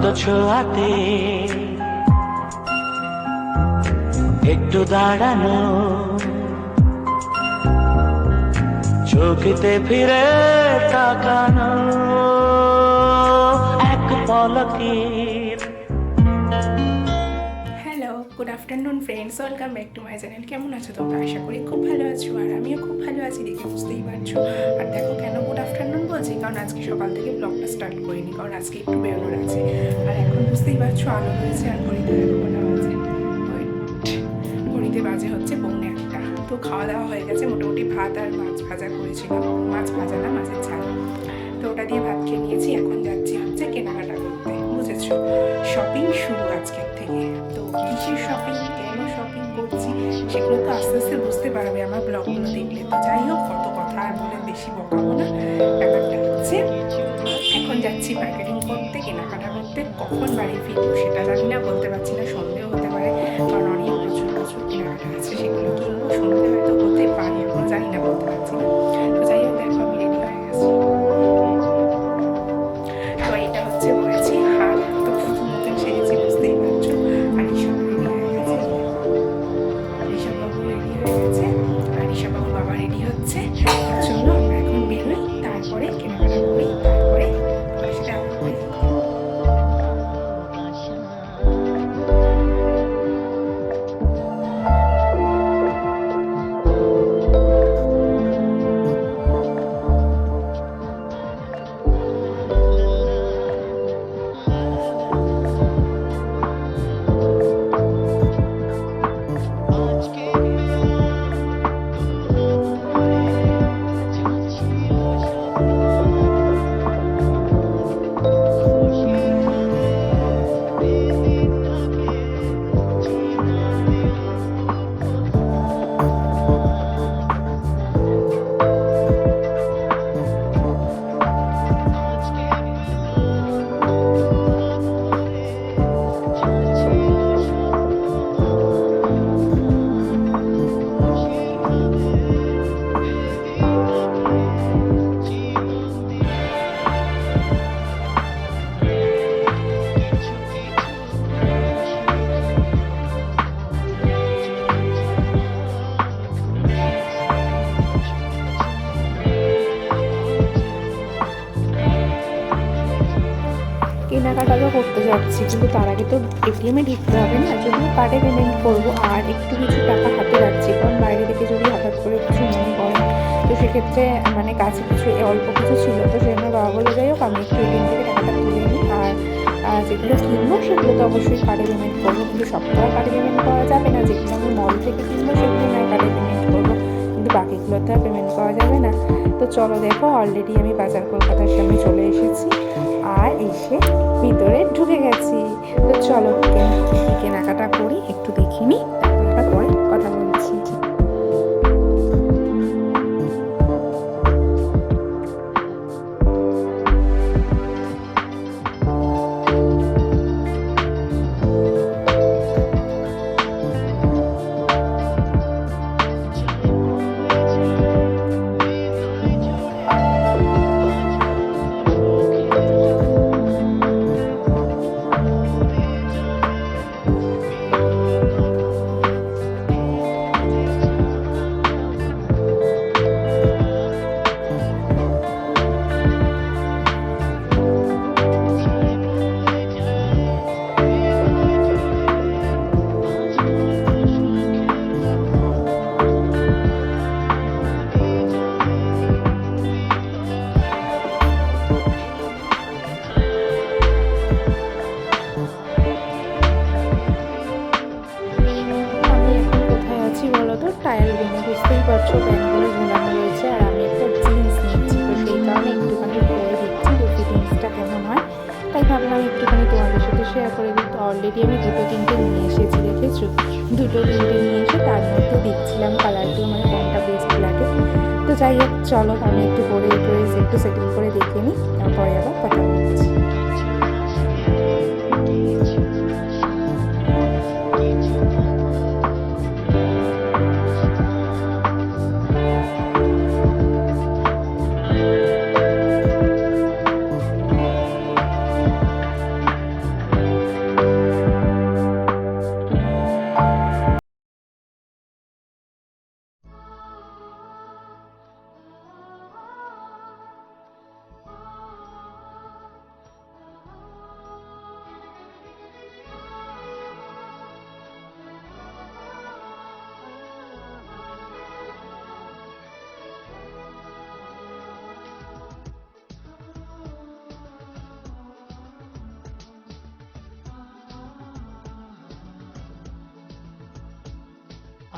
হয়তো ছোঁয়াতে। একটু দাঁড়ানো। চোখিতে ফিরে তাকানো। এক পলকের good afternoon friends welcome back to my channel কেমন আছো তোমরা? আশা করি খুব ভালো আছো আর আমিও খুব ভালো আছি দেখে বুঝতেই পারছ। আর দেখো কেন গুড আফটারনুন বলছি? কারণ আজকে সকাল থেকে ব্লগটা স্টার্ট করিনি, কারণ আজকে একটু বেরোনোর আছে। আর এখন বুঝতেই পারছ, আলো হয়েছে আর ঘড়িতে কটা বাজে ঘড়িতে বাজে হচ্ছে পৌনে একটা। তো খাওয়া দাওয়া হয়ে গেছে, মোটামুটি ভাত আর মাছ ভাজা করেছিলাম। মাছ ভাজা না, মাছের ঝাল। তো ওটা দিয়ে ভাত খেয়ে নিয়েছি, এখন যাচ্ছি হচ্ছে কেনাকাটা করতে। বুঝেছ? শপিং শুরু তো কিসের শপিং কেন শপিং করছি, সেগুলো তো আস্তে আস্তে বুঝতে পারবে আমার ব্লগগুলো দেখলে। তো যাই হোক, কত কথা আর বলে বেশি বকাবো না। ব্যাপারটা হচ্ছে, এখন যাচ্ছি মার্কেটিং করতে, কেনাকাটা করতে, কখন বাড়ি ফিরবো সেটা জানি না, বলতে পারছি না, সন্দেহ হতে পারে, কারণ অনেক প্রচুর প্রচুর কেনাকাটা আছে, সেগুলো কিনবো সন্ধে হয়তো হতে পারে এখনও জানি না, বলতে পারছি না। কেনাকাটা তো করতে যাচ্ছি, কিন্তু তার আগে তো এটিএমে ঢুকতে হবে না জন্য কার্ডে পেমেন্ট করব, আর একটু কিছু টাকা হাতে রাখছি, কারণ বাইরে থেকে যদি হঠাৎ করে কিছু মনে করেন, তো সেক্ষেত্রে মানে কাছে কিছু অল্প কিছু ছিল, তো সেজন্য বাবা বলে যাই হোক, আমি একটু এটিএম থেকে টাকাটা তুলে নিই। যেগুলো কিনবো সেগুলো তো অবশ্যই কার্ডে পেমেন্ট করব, কিন্তু সব তো কার্ডে পেমেন্ট করা যাবে না। যেগুলো আমি মল থেকে কিনবো, সেগুলো নয় কার্ডে পেমেন্ট করব, কিন্তু বাকিগুলো তো আর পেমেন্ট করা যাবে না। তো চলো দেখো অলরেডি আমি বাজার কলকাতার সামনে চলে এসেছি, আর এসে ভিতরে ঢুকে গেছি। তো চলো কেন- কেনাকাটা করি, একটু দেখে নিই, তারপর পরে কথা বলছি। অলরেডি আমি দুটো তিনটে নিয়ে এসেছি দেখেছ দুটো তিনটে নিয়ে এসে তার মধ্যে দেখছিলাম কালারটি আমার কোনটা বেস্ট লাগে। তো যাই হোক, চলো, আমি একটু পরে একটু সেটিং করে দেখে নিই, তারপরে আবার কথা বলছি।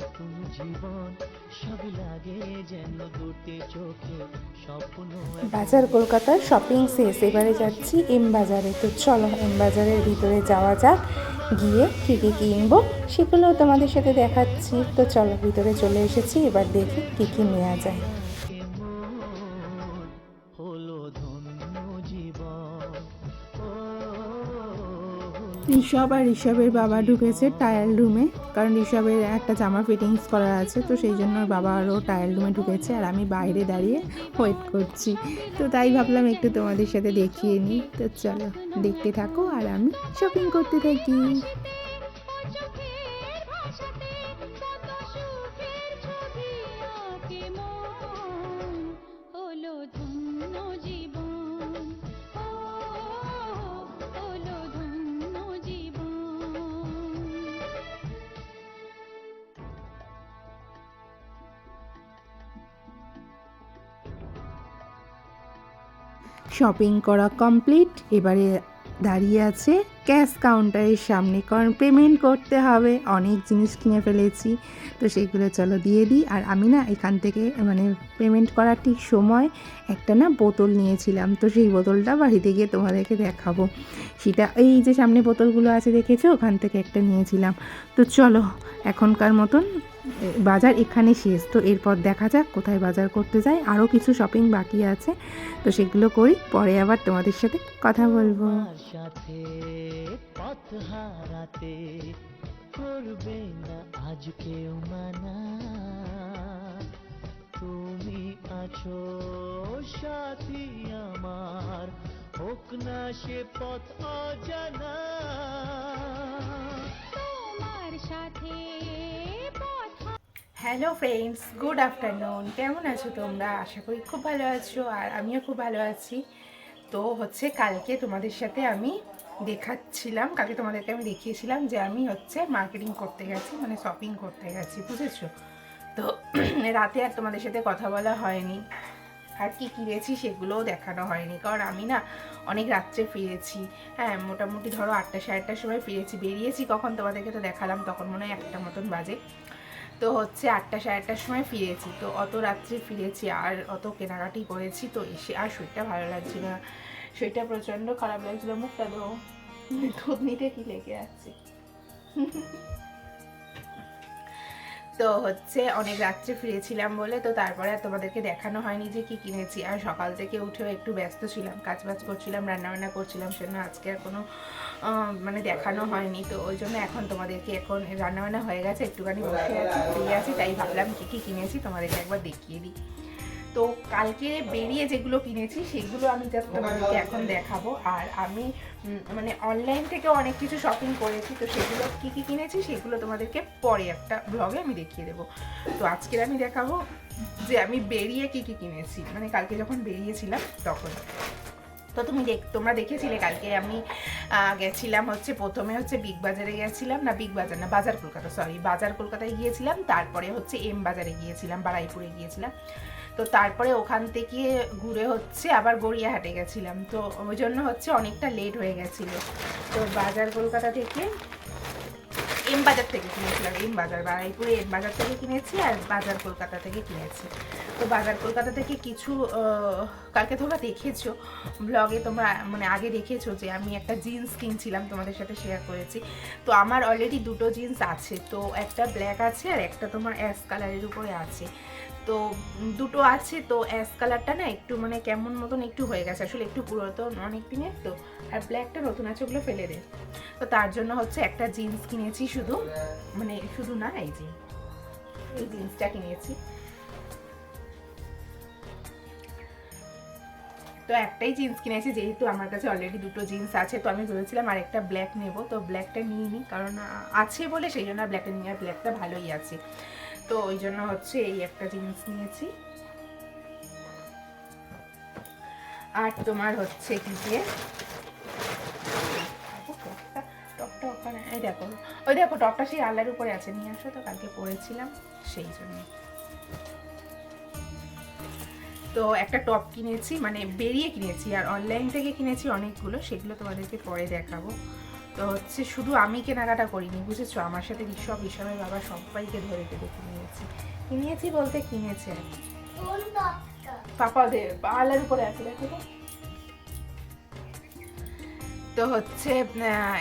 নতুন জীবন, সব লাগে যেন দুটি চোখে, স্বপ্ন বাজার কলকাতার শপিং শেষ, এবারে যাচ্ছি এম বাজারে। তো চলো এম বাজারের ভিতরে যাওয়া যাক, গিয়ে কী কী কিনবো সেগুলো তোমাদের সাথে দেখাচ্ছি। তো চলো ভিতরে চলে এসেছি, এবার দেখি কী কী নেওয়া যায়। ঋষভ আর ঋষভের বাবা ঢুকেছে টায়াল রুমে কারণ ঋষভের একটা জামা ফিটিংস করা আছে, তো সেই জন্য বাবা আরও টায়াল রুমে ঢুকেছে আর আমি বাইরে দাঁড়িয়ে ওয়েট করছি। তো তাই ভাবলাম একটু তোমাদের সাথে দেখিয়ে নিই। তো চলো, দেখতে থাকো আর আমি শপিং করতে থাকি। শপিং করা কমপ্লিট। এবারে দাঁড়িয়ে আছে ক্যাশ কাউন্টারের সামনে। কারণ পেমেন্ট করতে হবে। অনেক জিনিস কিনে ফেলেছি। তো সেগুলো চলো দিয়ে দিই। আর আমি না এখান থেকে মানে পেমেন্ট করার ঠিক সময় একটা না বোতল নিয়েছিলাম। তো সেই বোতলটা বাড়িতে গিয়ে তোমাদেরকে দেখাবো। সেটা এই যে সামনে বোতলগুলো আছে, দেখেছ? ওখান থেকে একটা নিয়েছিলাম। তো চলো, এখনকার মতন বাজার এখানে শেষ। তো এরপর দেখা যাক কোথায় বাজার করতে যাই। আরও কিছু শপিং বাকি আছে। তো সেগুলো করি পরে আবার তোমাদের সাথে কথা বলব। তোমার সাথে পথ হারাতে করবে না আজ কেউ মানা। তুমি আছো সাথী আমার হোক না সে পথ অজানা। তোমার সাথে হ্যালো ফ্রেন্ডস গুড আফটারনুন কেমন আছো তোমরা? আশা করি খুব ভালো আছো, আর আমিও খুব ভালো আছি। তো হচ্ছে কালকে তোমাদের সাথে আমি দেখাচ্ছিলাম, কালকে তোমাদেরকে আমি দেখিয়েছিলাম যে আমি হচ্ছে মার্কেটিং করতে গেছি মানে শপিং করতে গেছি, বুঝেছ? তো রাতে আর তোমাদের সাথে কথা বলা হয়নি, আর কী কিনেছি সেগুলোও দেখানো হয়নি। কারণ আমি না অনেক রাত্রে ফিরেছি। হ্যাঁ মোটামুটি ধরো আটটা সাড়ে আটটার সময় ফিরেছি। বেরিয়েছি কখন তোমাদেরকে তো দেখালাম, তখন মনে হয় একটা মতন বাজে। তো হচ্ছে আটটা সাড়ে আটটার সময় ফিরেছি। তো অত রাত্রে ফিরেছি আর অত কেনাকাটি করেছি। তো এসে আর শরীরটা ভালো লাগছে না। শরীরটা প্রচণ্ড খারাপ লাগছিল। মুখটা তো দুধ নিতে কি লেগে আছে? তো হচ্ছে অনেক রাত্রে ফিরেছিলাম বলে, তো তারপরে আর তোমাদেরকে দেখানো হয়নি যে কি কিনেছি। আর সকাল থেকে উঠেও একটু ব্যস্ত ছিলাম কাজ বাজ করছিলাম, রান্নাবান্না করছিলাম, সেজন্য আজকে আর কোনো মানে দেখানো হয়নি। তো ওই জন্য এখন তোমাদেরকে এখন রান্নাবান্না হয়ে গেছে, একটুখানি বসে আছি, ফ্রি আছি, তাই ভাবলাম কি কি কিনেছি তোমাদেরকে একবার দেখিয়ে দিই। তো কালকে বেরিয়ে যেগুলো কিনেছি, সেগুলো আমি জাস্ট তোমাদেরকে এখন দেখাবো। আর আমি মানে অনলাইন থেকে অনেক কিছু শপিং করেছি, তো সেগুলো কি কি কিনেছি, সেগুলো তোমাদেরকে পরে একটা ব্লগে আমি দেখিয়ে দেবো। তো আজকের আমি দেখাবো যে আমি বেরিয়ে কি কি কিনেছি। মানে কালকে যখন বেরিয়েছিলাম তখন। তো তুমি দেখ, তোমরা দেখেছিলে কালকে আমি গেছিলাম হচ্ছে, প্রথমে হচ্ছে বিগ বাজারে গেছিলাম। না, বিগ বাজার না, বাজার কলকাতা সরি বাজার কলকাতায় গিয়েছিলাম। তারপরে হচ্ছে এম বাজারে গিয়েছিলাম, বারাইপুরে গিয়েছিলাম। তো তারপরে ওখান থেকে ঘুরে হচ্ছে আবার গড়িয়াহাটে গেছিলাম। তো ওই জন্য হচ্ছে অনেকটা লেট হয়ে গেছিল। তো বাজার কলকাতা থেকে এম বাজার থেকে কিনেছিলাম। এম বাজার, বারাইপুরে এম বাজার থেকে কিনেছি আর বাজার কলকাতা থেকে কিনেছি। তো বাজার কলকাতা থেকে কিছু কালকে তোমরা দেখেছ ব্লগে তোমরা মানে আগে দেখেছ যে আমি একটা জিন্স কিনছিলাম, তোমাদের সাথে শেয়ার করেছি। তো আমার অলরেডি দুটো জিন্স আছে। তো একটা ব্ল্যাক আছে আর একটা তোমার অ্যাশ কালারের উপরে আছে। তো দুটো আছে, তো অ্যাশ কালারটা না একটু মানে কেমন মতন একটু হয়ে গেছে। আসলে একটু পুরাতন, অনেক দিনের তো। আর ব্ল্যাকটা নতুন আছে ওগুলো ফেলে দে। তো তার জন্য হচ্ছে একটা জিন্স কিনেছি শুধু। মানে শুধু না, এই যে এই জিন্সটা কিনেছি। তো একটাই জিন্স কিনেছি, যেহেতু আমার কাছে অলরেডি দুটো জিন্স আছে, তো আমি ভেবেছিলাম আরেকটা ব্ল্যাক নেব। তো ব্ল্যাকটা নিয়ে নিই কারণ আছে বলে সেই জন্য আর ব্ল্যাকটা নিয়ে আর ব্ল্যাকটা ভালোই আছে। তো ওই জন্য হচ্ছে এই একটা জিন্স নিয়েছি। আর তোমার হচ্ছে কি যে টপটা ওখানে, এই দেখো, ওই দেখো টপটা সেই আল্লার উপরে আছে, নিয়ে আসো তো, কালকে পরেছিলাম, সেই জন্য। তো একটা টপ কিনেছি মানে বেরিয়ে কিনেছি, আর অনলাইন থেকে কিনেছি অনেকগুলো, সেগুলো তোমাদেরকে পরে দেখাবো। তো হচ্ছে শুধু আমি কেনাকাটা করিনি, বুঝেছ? আমার সাথে ঋষভ, ঋষভের বাবা সবাইকে ধরে ধরে কিনিয়েছি কিনিয়েছি বলতে কিনেছে। পাপা দে উপরে আছে তো। তো হচ্ছে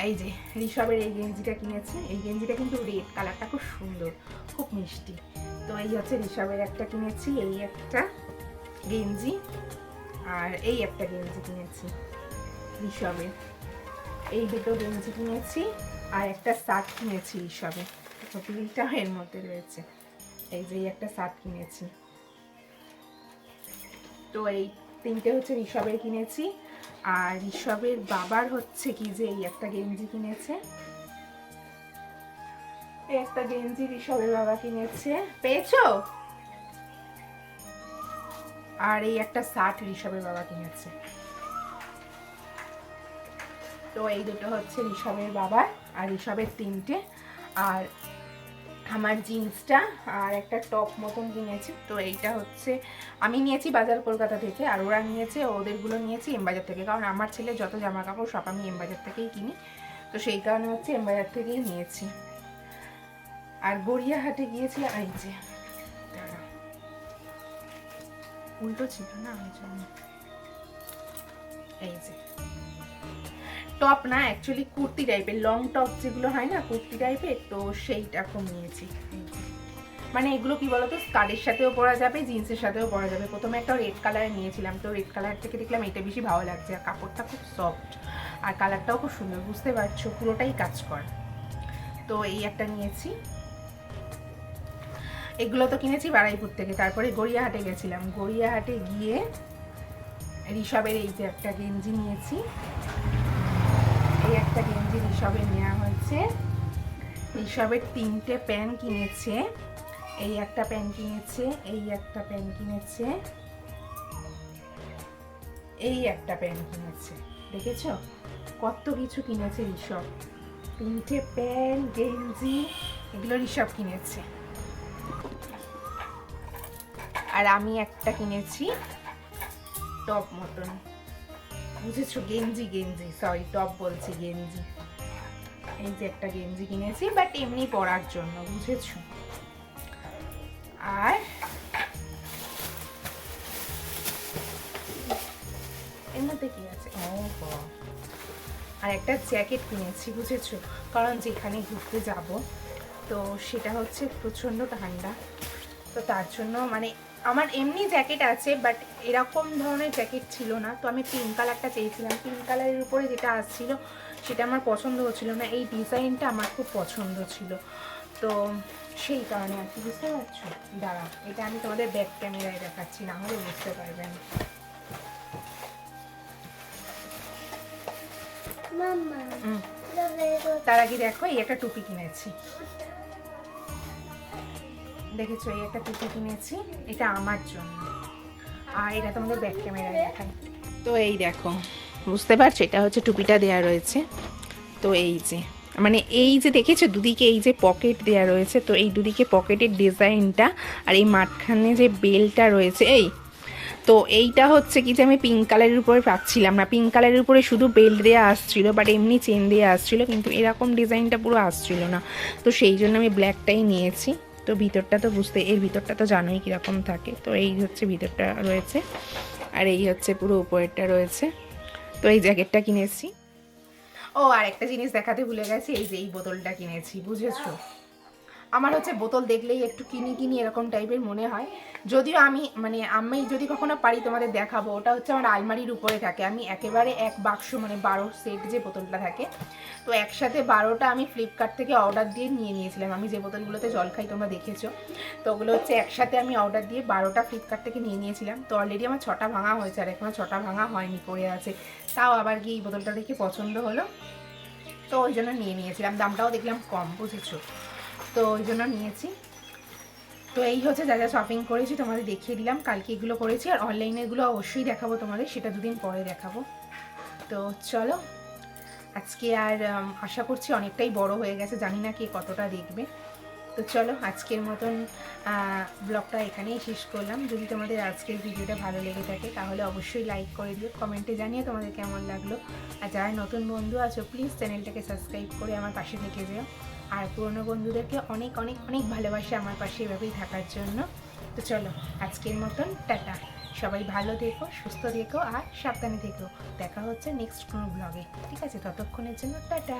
এই যে ঋষভের এই গেঞ্জিটা কিনেছি। এই গেঞ্জিটা কিন্তু রেড কালারটা খুব সুন্দর, খুব মিষ্টি। তো এই হচ্ছে ঋষভের একটা কিনেছি, এই একটা গেঞ্জি। আর এই একটা গেঞ্জি কিনেছি, ঋষভের। এই দুটো গেঞ্জি কিনেছি আর একটা শার্ট কিনেছি ঋষভের বিলটা এর মধ্যে রয়েছে। এই যে একটা শার্ট কিনেছি। তো এই তিনটে হচ্ছে ঋষভের কিনেছি। আর ঋষভের বাবার হচ্ছে কি যে এই একটা গেঞ্জি কিনেছে। এই একটা গেঞ্জি ঋষভের বাবা কিনেছে। পেয়েছ? আর এই একটা শার্ট ঋষভের বাবা কিনেছে। এই দুটো হচ্ছে ঋষভের বাবার আর ঋষভের তিনটে। আর আমার জিন্সটা আর একটা টপ মতন কিনেছি। তো এইটা হচ্ছে আমি নিয়েছি বাজার কলকাতা থেকে আর ওরা নিয়েছে, ওদেরগুলো নিয়েছি এমবাজার থেকে। কারণ আমার ছেলে যত জামা কাপড় সব আমি এমবাজার থেকেই কিনি। তো সেই কারণে হচ্ছে এমবাজার থেকেই নিয়েছি। আর গড়িয়াহাটে গিয়েছি এই যে। উল্টো ছিল না। এই যে। টপ না অ্যাকচুয়ালি কুর্তি টাইপের লং টপ যেগুলো হয় না, কুর্তি টাইপের তো সেইটা নিয়েছি মানে এগুলো কি বলতো, স্কার্টের সাথেও পরা যাবে, জিন্সের সাথেও পরা যাবে। প্রথমে একটা রেড কালারে নিয়েছিলাম, তো রেড কালার থেকে দেখলাম এটা বেশি ভালো লাগছে, আর কাপড়টা খুব সফট আর কালারটাও খুব সুন্দর, বুঝতে পারছ? পুরোটাই কাজ কর। তো এই একটা নিয়েছি। এগুলো তো কিনেছি বারাইপুর থেকে, তারপরে গড়িয়াহাটে গেছিলাম। গড়িয়াহাটে গিয়ে ঋষভের এই যে একটা গেঞ্জি নিয়েছি। এই একটা গেঞ্জি হিসাবে নেওয়া হয়েছে। ঋষভের তিনটে প্যান্ট কিনেছে। এই একটা প্যান্ট কিনেছে, এই একটা প্যান্ট কিনেছে, এই একটা প্যান্ট কিনেছে। দেখেছ? কত কিছু কিনেছে ঋষভ তিনটে প্যান গেঞ্জি, এগুলো ঋষভ কিনেছে। আর আমি একটা কিনেছি টপ মতন। বুঝেছ, গেঞ্জি গেঞ্জি সরি টপ বলছি, গেঞ্জি। এই যে একটা গেঞ্জি কিনেছি বাট এমনি পরার জন্য, বুঝেছ? আর এর মধ্যে কি আছে? ও আর একটা জ্যাকেট কিনেছি, বুঝেছ? কারণ যেখানে ঘুরতে যাব, তো সেটা হচ্ছে প্রচণ্ড ঠান্ডা। তো তার জন্য মানে আমার এমনি জ্যাকেট আছে বাট এরকম ধরনের জ্যাকেট ছিল না। তো আমি পিঙ্ক কালারটা চেয়েছিলাম। পিঙ্ক কালারের উপরে যেটা আসছিল সেটা আমার পছন্দ হচ্ছিল না। এই ডিজাইনটা আমার খুব পছন্দ ছিল। তো সেই কারণে আর কি বুঝতে পারছ? দাঁড়া এটা আমি তোমাদের ব্যাক ক্যামেরায় দেখাচ্ছি না হলে বুঝতে পারবেন তার আগে দেখো এই একটা টুপি কিনেছি। দেখেছ, এই একটা টুপি কিনেছি, এটা আমার জন্য। আর এটা তোমাদের ব্যাক ক্যামেরায় দেখাই। তো এই দেখো, বুঝতে পারছ? এটা হচ্ছে টুপিটা দেয়া রয়েছে। তো এই যে মানে এই যে দেখেছ, দুদিকে এই যে পকেট দেয়া রয়েছে, তো এই দুদিকে পকেটের ডিজাইনটা আর এই মাঝখানে যে বেলটা রয়েছে, এই। তো এইটা হচ্ছে কি যে আমি পিঙ্ক কালারের উপরে পাচ্ছিলাম না। পিঙ্ক কালারের উপরে শুধু বেল্ট দেওয়া আসছিল বাট এমনি চেন দেওয়া আসছিল, কিন্তু এরকম ডিজাইনটা পুরো আসছিল না। তো সেই জন্য আমি ব্ল্যাকটাই নিয়েছি। তো ভিতরটা তো বুঝতে, এর ভিতরটা তো জানোই কীরকম থাকে। তো এই হচ্ছে ভিতরটা রয়েছে, আর এই হচ্ছে পুরো উপরেরটা রয়েছে। তো এই জ্যাকেটটা কিনেছি। ও আর একটা জিনিস দেখাতে ভুলে গেছি, এই যে এই বোতলটা কিনেছি, বুঝেছ? আমার হচ্ছে বোতল দেখলেই একটু কিনি কিনি এরকম টাইপের মনে হয়। যদিও আমি মানে আমি যদি কখনো পারি তোমাদের দেখাবো, ওটা হচ্ছে আমার আলমারির উপরে থাকে। আমি একেবারে এক বাক্স মানে বারো সেট যে বোতলটা থাকে, তো একসাথে বারোটা আমি ফ্লিপকার্ট থেকে অর্ডার দিয়ে নিয়ে নিয়েছিলাম। আমি যে বোতলগুলোতে জল খাই, তোমরা দেখেছ। তো ওগুলো হচ্ছে একসাথে আমি অর্ডার দিয়ে বারোটা ফ্লিপকার্ট থেকে নিয়ে নিয়েছিলাম। তো অলরেডি আমার ছটা ভাঙা হয়েছে, আর এখনও ছটা ভাঙা হয়নি, পড়ে আছে। তাও আবার গিয়ে এই বোতলটা দেখে পছন্দ হলো। তো ওই জন্য নিয়ে নিয়েছিলাম। দামটাও দেখলাম কম, বুঝেছ? তো ওই জন্য নিয়েছি। তো এই হচ্ছে যা যা শপিং করেছি তোমাদের দেখিয়ে দিলাম। কালকে এগুলো করেছি আর অনলাইনে এগুলো অবশ্যই দেখাবো তোমাদের, সেটা দুদিন পরে দেখাবো। তো চলো, আজকে আর আশা করছি অনেকটাই বড় হয়ে গেছে, জানি না কে কতটা দেখবে। তো চলো, আজকের মতন ব্লগটা এখানেই শেষ করলাম। যদি তোমাদের আজকের ভিডিওটা ভালো লেগে থাকে, তাহলে অবশ্যই লাইক করে দিও কমেন্টে জানিয়ে তোমাদের কেমন লাগল। আর যারা নতুন বন্ধু আছো প্লিজ চ্যানেলটাকে সাবস্ক্রাইব করে আমার পাশে থেকে যেও। আর পুরনো বন্ধুদেরকে অনেক অনেক অনেক ভালোবাসে আমার পাশে এভাবেই থাকার জন্য। তো চলো, আজকের মতন টাটা। সবাই ভালো থেকো, সুস্থ থেকো আর সাবধানে থেকো। দেখা হচ্ছে নেক্সট কোনো ব্লগে ঠিক আছে, ততক্ষণের জন্য টাটা।